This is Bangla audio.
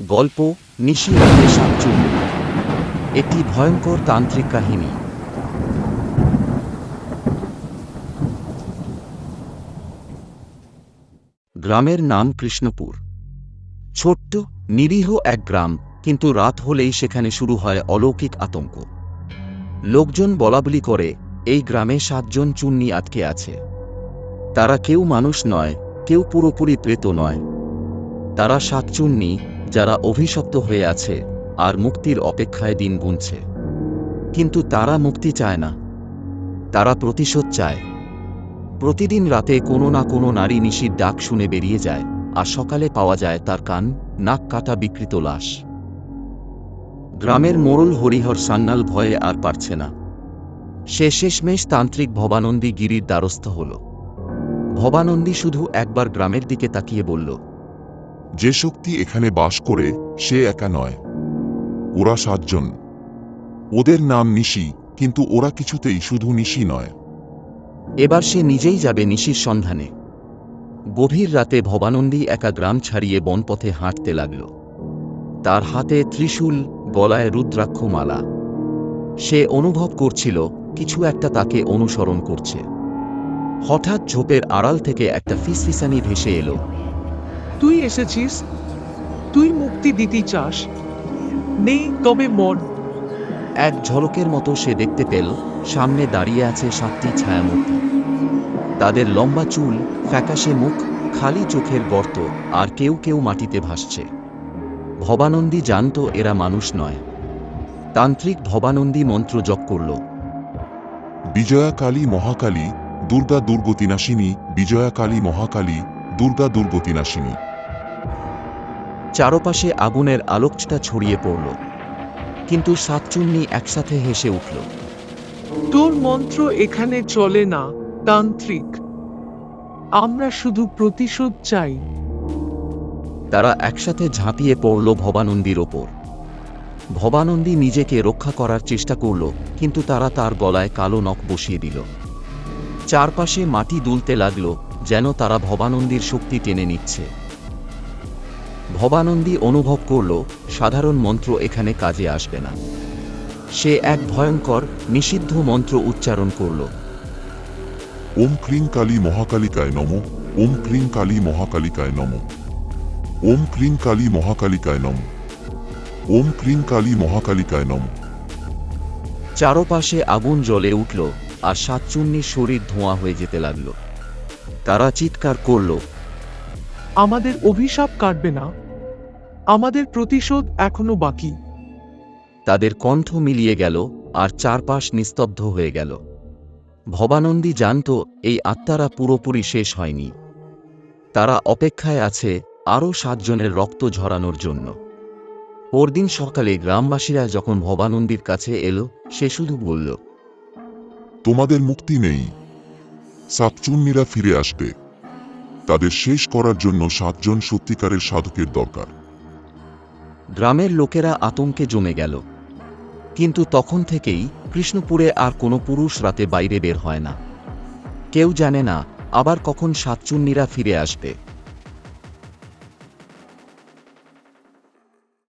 গল্প নিশি রাতে একটি ভয়ঙ্কর তান্ত্রিক কাহিনী। গ্রামের নাম কৃষ্ণপুর। ছোট্ট, নিরীহ এক গ্রাম, কিন্তু রাত হলেই সেখানে শুরু হয় অলৌকিক আতঙ্ক। লোকজন বলাবলি করে, এই গ্রামে সাতজন চুন্নি আটকে আছে। তারা কেউ মানুষ নয়, কেউ পুরোপুরি প্রেত নয়। তারা সাতচুন্নি যারা অভিশপ্ত হয়ে আছে আর মুক্তির অপেক্ষায় দিন গুনছে। কিন্তু তারা মুক্তি চায় না। তারা প্রতিশোধ চায়। প্রতিদিন রাতে কোনো না কোনো নারী নিশির ডাক শুনে বেরিয়ে যায়, আর সকালে পাওয়া যায় তার কান, নাক কাটা বিকৃত লাশ। গ্রামের মোড়ল হরিহর সান্নাল ভয়ে আর পারছে না। সে শেষমেশ তান্ত্রিক ভবানন্দী গিরির দ্বারস্থ হল। ভবানন্দী শুধু একবার গ্রামের দিকে তাকিয়ে বলল যে শক্তি এখানে বাস করে, সে একা নয়। ওরা সাতজন। ওদের নাম নিশি, কিন্তু ওরা কিছুতেই শুধু নিশি নয়। এবার সে নিজেই যাবে নিশির সন্ধানে। গভীর রাতে ভবানন্দী একা গ্রাম ছাড়িয়ে বনপথে হাঁটতে লাগল। তার হাতে ত্রিশূল, গলায় রুদ্রাক্ষ মালা সে অনুভব করছিল, কিছু একটা তাকে অনুসরণ করছে। হঠাৎ ঝোপের আড়াল থেকে একটা ফিসফিসানি ভেসে এলো। তুই এসেছিস তুই মুক্তি দিতে চাস। নেই তবে মন। এক ঝলকের মতো সে দেখতে পেল সামনে দাঁড়িয়ে আছে সাতটি ছায়ামূর্তি। তাদের লম্বা চুল ফ্যাকাশে মুখ খালি চোখের গর্ত আর কেউ কেউ মাটিতে ভাসছে। ভবানন্দী জানত এরা মানুষ নয়। তান্ত্রিক ভবানন্দী মন্ত্র জপ করল বিজয়া কালী মহাকালী দুর্গা দুর্গতিনাশিনী বিজয়া কালী মহাকালী দুর্গা দুর্গতিনাশিনী। চারপাশে আগুনের আলোকটা ছড়িয়ে পড়ল। কিন্তু সাতচুন্নি একসাথে হেসে উঠল তোর মন্ত্র এখানে চলে না তান্ত্রিক। আমরা শুধু প্রতিশোধ চাই। তারা একসাথে ঝাঁপিয়ে পড়ল ভবানন্দীর ওপর। ভবানন্দী নিজেকে রক্ষা করার চেষ্টা করল কিন্তু তারা তার গলায় কালো নখ বসিয়ে দিল। চারপাশে মাটি দুলতে লাগল যেন তারা ভবানন্দীর শক্তি টেনে নিচ্ছে। ভবানন্দী অনুভব করল সাধারণ মন্ত্র এখানে কাজে আসবে না। সে এক ভয়ঙ্কর নিষিদ্ধ মন্ত্র উচ্চারণ করল। ওম ক্লিং কালী মহাকালিকায় নম ওম ক্লিং কালী মহাকালিকায় নম। ওম ক্লিং কালী মহাকালিকায় নম। ওম ক্লিং কালী মহাকালিকায় নম। চারপাশে আগুন জ্বলে উঠল আর সাতচুন্নির শরীর ধোঁয়া হয়ে যেতে লাগল। তারা চিৎকার করল আমাদের অভিশাপ কাটবে না। আমাদের প্রতিশোধ এখনও বাকি। তাদের কণ্ঠ মিলিয়ে গেল আর চারপাশ নিস্তব্ধ হয়ে গেল। ভবানন্দী জানত এই আত্মারা পুরোপুরি শেষ হয়নি। তারা অপেক্ষায় আছে আরও সাতজনের রক্ত ঝরানোর জন্য। পরদিন সকালে গ্রামবাসীরা যখন ভবানন্দীর কাছে এলো সে শুধু বলল তোমাদের মুক্তি নেই। সাতচুন্নিরা ফিরে আসবে। তাদের শেষ করার জন্য সাতজন সত্যিকারের সাধকের দরকার। গ্রামের লোকেরা আতঙ্কে জমে গেল। কিন্তু তখন থেকেই কৃষ্ণপুরে আর কোনো পুরুষ রাতে বাইরে বের হয় না। কেউ জানে না আবার কখন সাতচুন্নিরা ফিরে আসবে।